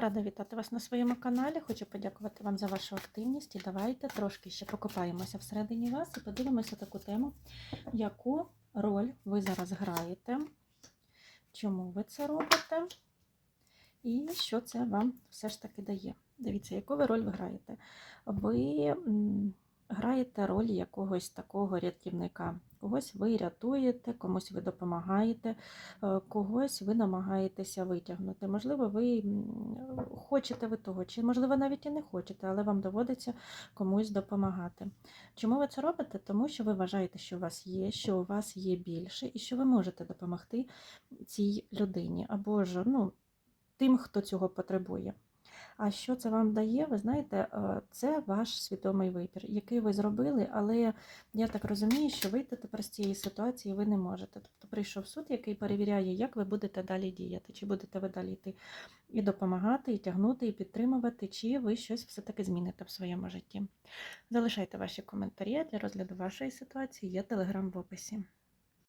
Рада вітати вас на своєму каналі. Хочу подякувати вам за вашу активність. І давайте трошки ще покопаємося всередині вас і подивимося таку тему, яку роль ви зараз граєте, чому ви це робите, і що це вам все ж таки дає. Дивіться, яку ви роль ви граєте. Ви граєте роль якогось такого рятівника. Когось ви рятуєте, комусь ви допомагаєте, е, когось ви намагаєтеся витягнути. Можливо, ви хочете ви того, чи можливо навіть і не хочете, але вам доводиться комусь допомагати. Чому ви це робите? Тому що ви вважаєте, що у вас є, що у вас є більше, і що ви можете допомогти цій людині або ж ну, тим, хто цього потребує. А що це вам дає? Ви знаєте, е, це ваш свідомий вибір, який ви зробили, але я так розумію, що вийти тепер з цієї ситуації ви не можете. Тобто прийшов суд, який перевіряє, як ви будете далі діяти, чи будете ви далі йти і допомагати, і тягнути, і підтримувати, чи ви щось все-таки зміните в своєму житті. Залишайте ваші коментарі для розгляду вашої ситуації, є телеграм в описі.